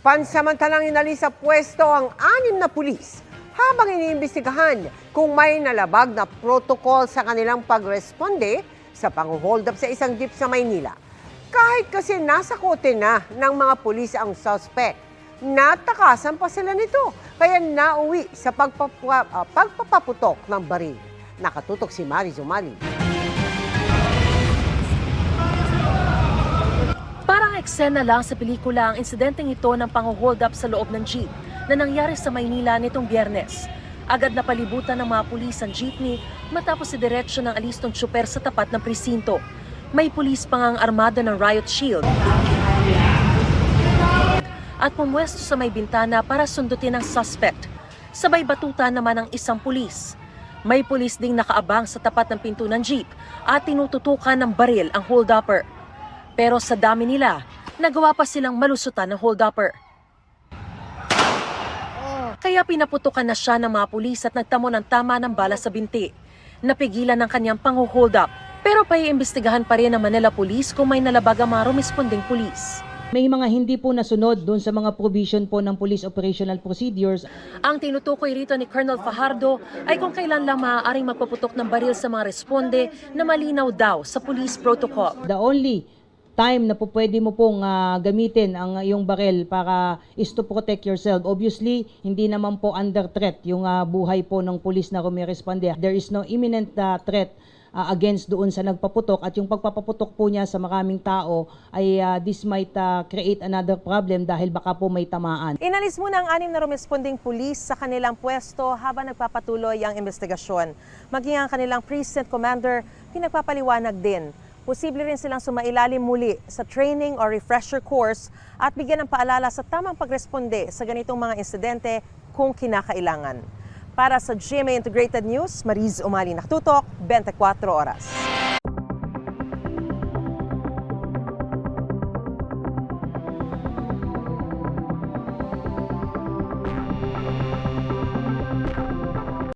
Pansamantalang inalis sa pwesto ang anim na pulis habang iniimbestigahan kung may nalabag na protocol sa kanilang pagresponde sa pang-hold up sa isang jeep sa Maynila. Kahit kasi nasa kote na ng mga pulis ang suspect, natakasan pa sila nito kaya nauwi sa pagpapa, ah, pagpapaputok ng baril. Nakatutok si Mari Zumali. Parang eksena lang sa pelikula ang insidenteng ito ng pang-hold up sa loob ng jeep na nangyari sa Maynila nitong biyernes. Agad na palibutan ng mga pulis ang jeepney matapos si diretsyo ng alis ng tsuper sa tapat ng presinto. May pulis pang ang armada ng riot shield at pumwesto sa may bintana para sundutin ang suspect. Sabay batuta naman ang isang pulis. May pulis ding nakaabang sa tapat ng pinto ng jeep at tinututukan ng baril ang hold-upper. Pero sa dami nila, nagawa pa silang malusutan ng hold-upper. Kaya pinaputukan na siya ng mga pulis at nagtamo ng tama ng bala sa binti. Napigilan ng kanyang pang-hold up. Pero paiimbestigahan pa rin ng Manila Police kung may nalabag ang mga rumesponding pulis. May mga hindi po nasunod doon sa mga provision po ng police operational procedures. Ang tinutukoy rito ni Colonel Fajardo ay kung kailan lang maaaring magpaputok ng baril sa mga responde na malinaw daw sa police protocol. The only time na po pwede mo pong ah, gamitin ang iyong barel para is to protect yourself. Obviously, hindi naman po under threat yung ah, buhay po ng police na rumiresponde. There is no imminent ah, threat ah, against doon sa nagpaputok at yung pagpapaputok po niya sa maraming tao ay ah, this might ah, create another problem dahil baka po may tamaan. Inalis muna ang anim na rumesponding pulis sa kanilang pwesto habang nagpapatuloy ang investigasyon. Maging ang kanilang precinct commander pinagpapaliwanag din. Posible rin silang sumailalim muli sa training or refresher course at bigyan ng paalala sa tamang pagresponde sa ganitong mga insidente kung kinakailangan. Para sa GMA Integrated News, Mariz Umali Naktutok, 24 Oras.